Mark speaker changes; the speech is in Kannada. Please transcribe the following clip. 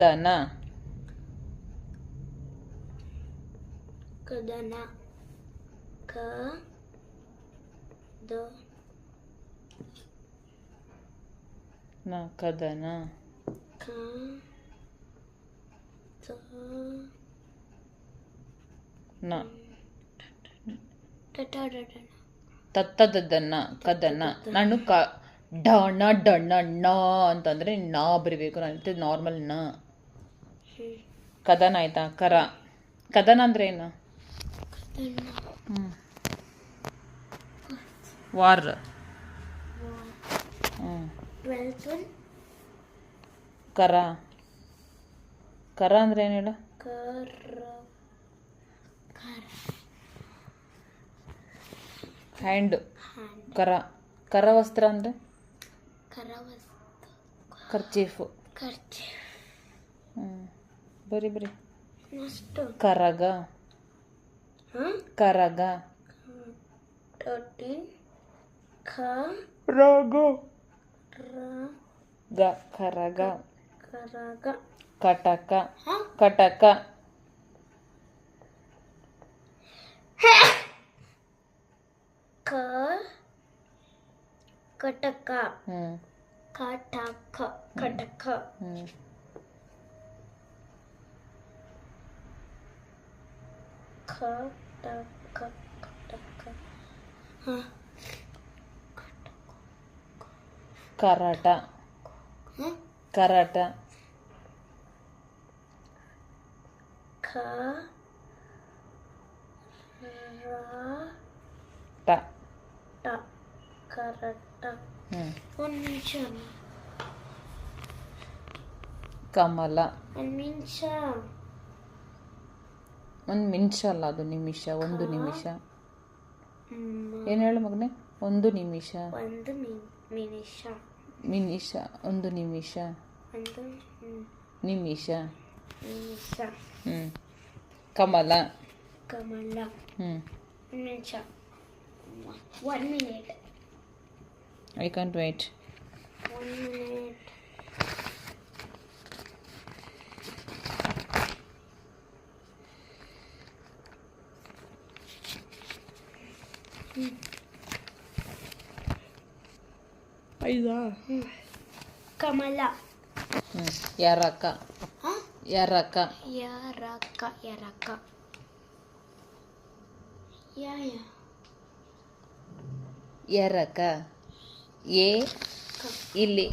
Speaker 1: ಕದನ?
Speaker 2: ಕದನ. ಕ ದ.
Speaker 1: ನ ಕದನ.
Speaker 2: ಕ ತ.
Speaker 1: ನ.
Speaker 2: ಡ ಡ.
Speaker 1: ತತ್ತದನ್ನ ಕದನ. ನಾನು ಕ ಡಣ ಡಣ ಣ ಅಂತಂದ್ರೆ ನಾ ಬರಿಬೇಕು. ನಾನು
Speaker 2: ನಾರ್ಮಲ್ನ.
Speaker 1: ಕದನ ಆಯ್ತಾ ಕರ ಕದನ ಅಂದ್ರೆ ಏನು
Speaker 2: ಕದನ
Speaker 1: ವಾರ್ ಹ್ಮ್
Speaker 2: ಟ್ವೆಲ್ತ್ ಒನ್
Speaker 1: ಕರ ಕರ ಅಂದ್ರೆ ಏನು ಹೇಳ
Speaker 2: ಕರ ಕರ
Speaker 1: ಹ್ಯಾಂಡ್
Speaker 2: ಹ್ಯಾಂಡ್
Speaker 1: ಕರ ಕರವಸ್ತ್ರ ಅಂದ್ರೆ
Speaker 2: ಕರವಸ್ತು
Speaker 1: ಖರ್ಚೀಫು
Speaker 2: ಖರ್ಚು
Speaker 1: ಹ್ಮ್ ಬರಿ ಬರಿ
Speaker 2: ನೆಕ್ಸ್ಟು
Speaker 1: ಕರಗ
Speaker 2: ಹಾಂ
Speaker 1: ಕರಗ
Speaker 2: ತರ್ಟೀನ್ ಖ
Speaker 1: ರಗ
Speaker 2: ರ
Speaker 1: ಗ ಕರಗ
Speaker 2: ಕರಗ
Speaker 1: ಕಟಕ
Speaker 2: ಹಾಂ
Speaker 1: ಕಟಕ
Speaker 2: ಕ ಕಟಕ
Speaker 1: ಹ್ಮ್
Speaker 2: ಕಟಕ ಕಟಕ
Speaker 1: కరాట.
Speaker 2: కరాట. ట.
Speaker 1: కరాట.
Speaker 2: ఒక కమల.
Speaker 1: నిమిషం
Speaker 2: ಒಂದು ನಿಮಿಷ
Speaker 1: ಅಲ್ಲ ಅದು ನಿಮಿಷ ಒಂದು ನಿಮಿಷ. ಏನು ಹೇಳು ಮಗನೆ? ಒಂದು ನಿಮಿಷ.
Speaker 2: ಒಂದು ನಿಮಿಷ.
Speaker 1: ನಿಮಿಷ ಒಂದು ನಿಮಿಷ.
Speaker 2: ಒಂದು
Speaker 1: ನಿಮಿಷ.
Speaker 2: ನಿಮಿಷ.
Speaker 1: ಹ್ಞೂ ಕಮಲ.
Speaker 2: ಕಮಲ. ಒಂದು ನಿಮಿಷ. One minute.
Speaker 1: I can't wait
Speaker 2: one minute.
Speaker 1: ಐದಾ?
Speaker 2: Kamala.
Speaker 1: Hmm ಯಾರಕ್ಕ?
Speaker 2: ಯಾರಕ್ಕ?
Speaker 1: ಯಾರಕ್ಕ
Speaker 2: ಯರಕ ಯರಕ ಯಾ? ಯಾ
Speaker 1: ಎರಕ ಎ ಇಲ್ಲಿ.